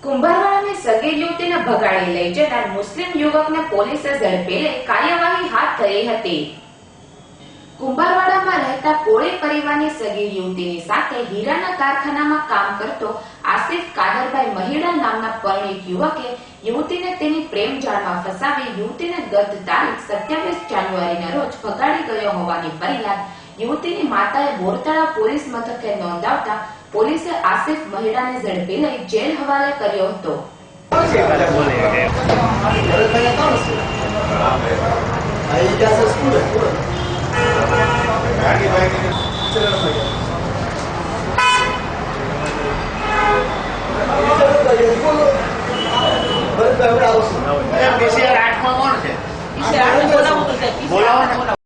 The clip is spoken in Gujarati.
કુંભારવાડાની સગીર યુવતીને ભગાડી લઈ જનાર મુસ્લિમ યુવકને પોલીસે ઝડપી લઈ કાર્યવાહી હાથ ધરી હતી. કુંભારવાડામાં રહેતા કોળી પરિવારની સગીર યુવતીની સાથે હીરાના કારખાનામાં કામ કરતો આસિફ કાદરભાઈ મહિડા નામના પરણિત યુવકે યુવતીને તેની પ્રેમ જાળમાં ફસાવી યુવતીને ગત તારીખ સત્યાવીસ જાન્યુઆરીના રોજ ભગાડી ગયો હોવાની ફરિયાદ યુવતીની માતાએ બોરતળા પોલીસ મથકે નોંધાવતા પોલીસે આસિફ મહિડાને ઝડપી લઈ જેલ હવાલે કર્યો હતો. બોલાવો